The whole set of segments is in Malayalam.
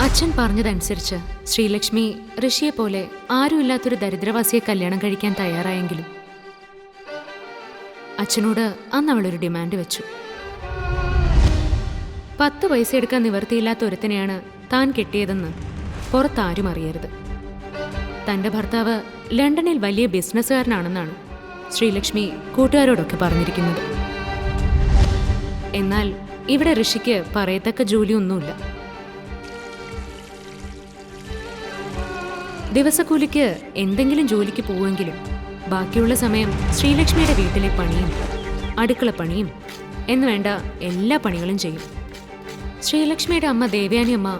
അച്ഛൻ പറഞ്ഞതനുസരിച്ച് ശ്രീലക്ഷ്മി ഋഷിയെ പോലെ ആരുമില്ലാത്തൊരു ദരിദ്രവാസിയെ കല്യാണം കഴിക്കാൻ തയ്യാറായെങ്കിലും അച്ഛനോട് അന്ന് അവളൊരു ഡിമാൻഡ് വെച്ചു. പത്ത് പൈസ എടുക്കാൻ നിവർത്തിയില്ലാത്ത ഒരുത്തനെയാണ് താൻ കെട്ടിയതെന്ന് പുറത്താരും അറിയരുത്. തന്റെ ഭർത്താവ് ലണ്ടനിൽ വലിയ ബിസിനസ്സുകാരനാണെന്നാണ് ശ്രീലക്ഷ്മി കൂട്ടുകാരോടൊക്കെ പറഞ്ഞിരിക്കുന്നത്. എന്നാൽ ഇവിടെ ഋഷിക്ക് പറയത്തക്ക ജോലിയൊന്നുമില്ല. ദിവസക്കൂലിക്ക് എന്തെങ്കിലും ജോലിക്ക് പോവുമെങ്കിലും ബാക്കിയുള്ള സമയം ശ്രീലക്ഷ്മിയുടെ വീട്ടിലെ പണിയും അടുക്കള പണിയും എന്ന് വേണ്ട എല്ലാ പണികളും ചെയ്യും. ശ്രീലക്ഷ്മിയുടെ അമ്മ ദേവയാനി അമ്മ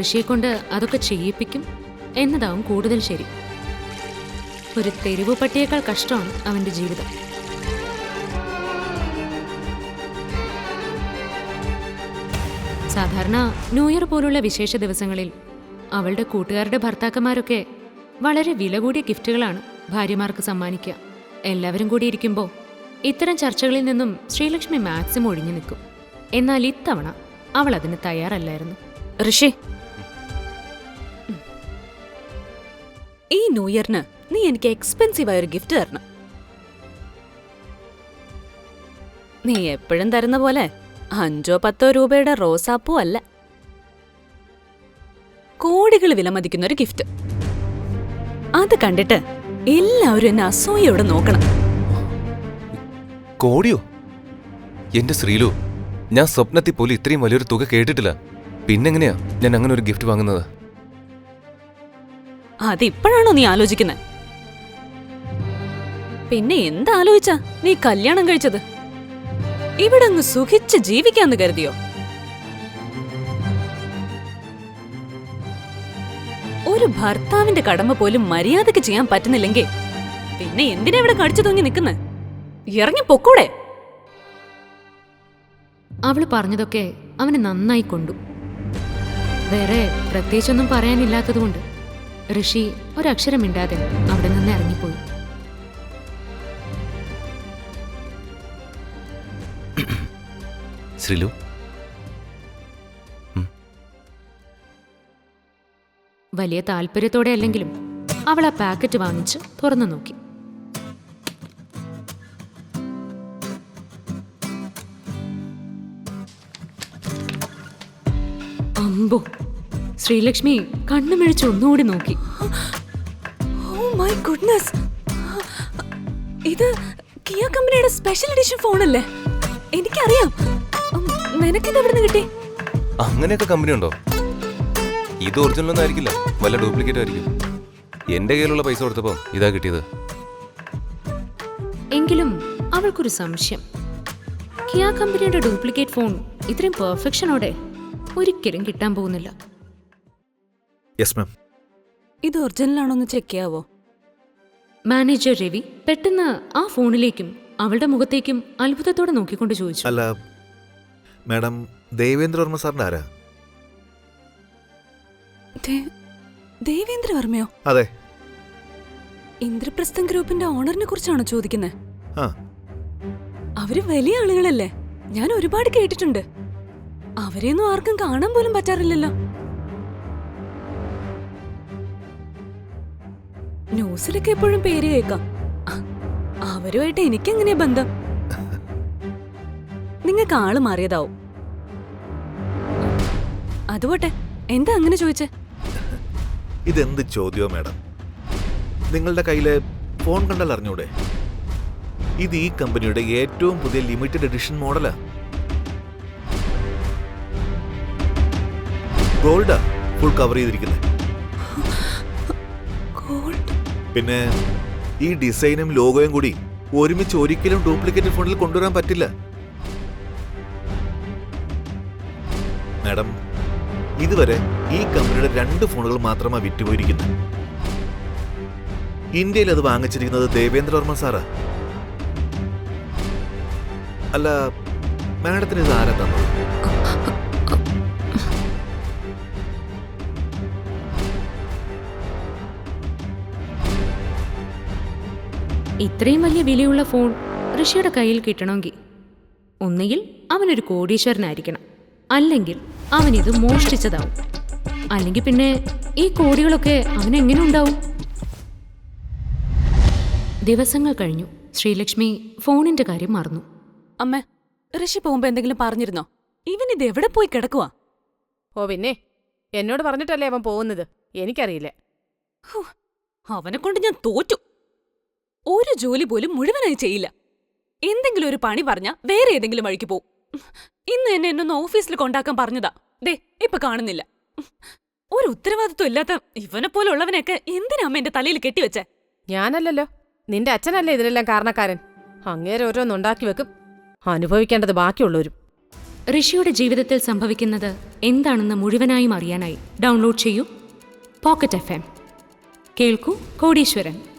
ഋഷിയെ കൊണ്ട് അതൊക്കെ ചെയ്യിപ്പിക്കും എന്നതാവും കൂടുതൽ ശരി. ഒരു തെരുവ് പട്ടിയേക്കാൾ കഷ്ടമാണ് അവന്റെ ജീവിതം. സാധാരണ ന്യൂ ഇയർ പോലുള്ള വിശേഷ ദിവസങ്ങളിൽ അവളുടെ കൂട്ടുകാരുടെ ഭർത്താക്കന്മാരൊക്കെ വളരെ വില കൂടിയ ഗിഫ്റ്റുകളാണ് ഭാര്യമാർക്ക് സമ്മാനിക്കുക. എല്ലാവരും കൂടി ഇരിക്കുമ്പോൾ ഇത്തരം ചർച്ചകളിൽ നിന്നും ശ്രീലക്ഷ്മി മാക്സിമം ഒഴിഞ്ഞു നിൽക്കും. എന്നാൽ ഇത്തവണ അവൾ അതിന് തയ്യാറല്ലായിരുന്നു. ഋഷി. ഈ ന്യൂ ഇയറിന് നീ എനിക്ക് എക്സ്പെൻസീവ് ആയൊരു ഗിഫ്റ്റ് തരണം. നീ എപ്പോഴും തരുന്ന പോലെ അഞ്ചോ പത്തോ രൂപയുടെ റോസാപ്പൂ അല്ല. കോടികൾ വിലമതിക്കുന്ന ഒരു ഗിഫ്റ്റ് അത് കണ്ടിട്ട് എല്ലാവരും എന്നെ അസൂയോടെ നോക്കണം. കോടിയോ? എന്റെ ശ്രീലു ഞാൻ സ്വപ്നത്തിൽ പോലും ഇത്രയും വലിയൊരു തുക കേട്ടിട്ടില്ല. പിന്നെങ്ങനെയാ ഞാൻ അങ്ങനെ ഒരു ഗിഫ്റ്റ് വാങ്ങുന്നത്? അതിപ്പോഴാണോ നീ ആലോചിക്കുന്നത് പിന്നെ എന്താലോചിച്ചാ നീ കല്യാണം കഴിച്ചത്? ഇവിടെ അങ്ങ് സുഖിച്ച് ജീവിക്കാന്ന് കരുതിയോ? ഒരു ഭർത്താവിന്റെ കടമ പോലും മര്യാദയ്ക്ക് ചെയ്യാൻ പറ്റുന്നില്ലെങ്കിൽ പിന്നെ എന്തിനാ ഇവിടെ കടിച്ചു തൂങ്ങി നിൽക്കുന്നത് ഇറങ്ങി പൊക്കൂടെ. അവൾ പറഞ്ഞതൊക്കെ അവന് നന്നായി കൊണ്ടു. വേറെ പ്രത്യേകിച്ചൊന്നും പറയാനില്ലാത്തതുകൊണ്ട് ഋഷി ഒരക്ഷരമിണ്ടാതെ അവിടെ നിന്ന് ഇറങ്ങിപ്പോയി. ശ്രീലു വലിയ താല്പര്യത്തോടെ അല്ലെങ്കിലും അവൾ ആ പാക്കറ്റ് വാങ്ങിച്ച് തുറന്നു നോക്കി. അമ്പോ ശ്രീലക്ഷ്മി കണ്ണുമിഴിച്ച് ഒന്നുകൂടി നോക്കി. ഓ മൈ ഗുഡ്നസ് ഇത് കിയ കമ്പനിയുടെ സ്പെഷ്യൽ എഡിഷൻ ഫോണല്ലേ എനിക്കറിയാം. നിനക്കിത് എവിടെ നിന്ന് കിട്ടി? അങ്ങനെയൊക്കെ കമ്പനി ഉണ്ടോ ഇത് ഒറിജിനൽ ഒന്നും ആയിരിക്കില്ല വല്ല ഡ്യൂപ്ലിക്കേറ്റ് ആയിരിക്കും. എന്റെ കയ്യിലുള്ള പൈസ കൊടുത്തപ്പോൾ ഇതാ കിട്ടിയത്. എങ്കിലും അവൾക്കൊരു സംശയം. കിയ കമ്പനിയുടെ ഡ്യൂപ്ലിക്കേറ്റ് ഫോൺ ഇത്രയും പെർഫെക്ഷനോടെ ഒരിക്കലും കിട്ടാൻ പോകുന്നില്ല. യെസ് മാം ഇത് ഒറിജിനൽ ആണോ എന്ന് ചെക്ക് ചെയ്യാവോ? മാനേജർ രവി പെട്ടെന്ന് ആ ഫോണിലേക്കും അവളുടെ മുഖത്തേക്കും അത്ഭുതത്തോടെ നോക്കിക്കൊണ്ട് ചോദിച്ചു. അല്ല മാഡം ദേവേന്ദ്രവർമ്മ സാറിന്റെ ആരാ? ദേ- ദേവേന്ദ്രവർമ്മയോ അതെ. ഇന്ദ്രപ്രസ്ഥം ഗ്രൂപ്പിന്റെ ഓണറിനെ കുറിച്ചാണോ ചോദിക്കുന്നത് ആ. അവർ വലിയ ആളുകളല്ലേ. ഞാൻ ഒരുപാട് കേട്ടിട്ടുണ്ട്. അവരെയൊന്നും ആർക്കും കാണാൻ പോലും പറ്റാറില്ലല്ലോ. ന്യൂസിലൊക്കെ എപ്പോഴും പേര് കേൾക്കാം. അവരുമായിട്ട് എനിക്കെങ്ങനെയാ ബന്ധം? നിങ്ങൾക്ക് ആൾ മാറിയതാവും. അതുപോട്ടെ എന്താ അങ്ങനെ ചോദിച്ചേ? ഇതെന്ത് ചോദ്യമോ മാഡം? നിങ്ങളുടെ കയ്യിലെ ഫോൺ കണ്ടാൽ അറിഞ്ഞൂടെ? ഇത് ഈ കമ്പനിയുടെ ഏറ്റവും പുതിയ ലിമിറ്റഡ് എഡിഷൻ മോഡലാ. ഗോൾഡാ ഫുൾ കവർ ചെയ്തിരിക്കുന്നത് പിന്നെ ഈ ഡിസൈനും ലോഗോയും കൂടി ഒരുമിച്ച് ഒരിക്കലും ഡ്യൂപ്ലിക്കേറ്റ് ഫോണിൽ കൊണ്ടുവരാൻ പറ്റില്ല. മാഡം ഇതുവരെ ഈ കമ്പനിയുടെ രണ്ട് ഫോണുകൾ മാത്രമാണ് വിറ്റുപോയിരിക്കുന്നത് ഇന്ത്യയിൽ അത് വാങ്ങിച്ചിരിക്കുന്നത് ദേവേന്ദ്രവർമ്മ സാറാ. അല്ല മാഡത്തിന് ഇത് ആരാ തന്നത്? ഇത്രയും വലിയ വിലയുള്ള ഫോൺ ഋഷിയുടെ കയ്യിൽ കിട്ടണമെങ്കിൽ ഒന്നുകിൽ അവനൊരു കോടീശ്വരനായിരിക്കണം. അല്ലെങ്കിൽ അവനിത് മോഷ്ടിച്ചതാവും. അല്ലെങ്കിൽ പിന്നെ ഈ കോടികളൊക്കെ അവനെങ്ങനെ ഉണ്ടാവും? ദിവസങ്ങൾ കഴിഞ്ഞു. ശ്രീലക്ഷ്മി ഫോണിന്റെ കാര്യം മറന്നു. അമ്മ ഋഷി പോകുമ്പോ എന്തെങ്കിലും പറഞ്ഞിരുന്നോ? ഇവൻ ഇത് എവിടെ പോയി കിടക്കുവാ? ഓ പിന്നെ. എന്നോട് പറഞ്ഞിട്ടല്ലേ അവൻ പോകുന്നത്? എനിക്കറിയില്ല. അവനെ കൊണ്ട് ഞാൻ തോറ്റു. ഒരു ജോലി പോലും മുഴുവനായി ചെയ്യില്ല. എന്തെങ്കിലും ഒരു പണി പറഞ്ഞാ വേറെ ഏതെങ്കിലും വഴിക്ക് പോവും. ഇന്ന് എന്നെ എന്നൊന്ന് ഓഫീസിൽ കൊണ്ടാക്കാൻ പറഞ്ഞതാ. ദേ ഇപ്പൊ കാണുന്നില്ല. ഒരു ഉത്തരവാദിത്വം ഇല്ലാത്ത ഇവനെ പോലെ ഉള്ളവനെയൊക്കെ എന്തിനാ അമ്മ എന്റെ തലയിൽ കെട്ടിവെച്ചേ? ഞാനല്ലല്ലോ. നിന്റെ അച്ഛനല്ലേ ഇതിനെല്ലാം കാരണക്കാരൻ. അങ്ങേരെ ഓരോന്നുണ്ടാക്കി വെക്കും. അനുഭവിക്കേണ്ടത് ബാക്കിയുള്ളവരും. ഋഷിയുടെ ജീവിതത്തിൽ സംഭവിക്കുന്നത് എന്താണെന്ന് മുഴുവനായും അറിയാനായി ഡൗൺലോഡ് ചെയ്യൂ. പോക്കറ്റ് എഫ് എം. കേൾക്കൂ കോടീശ്വരൻ.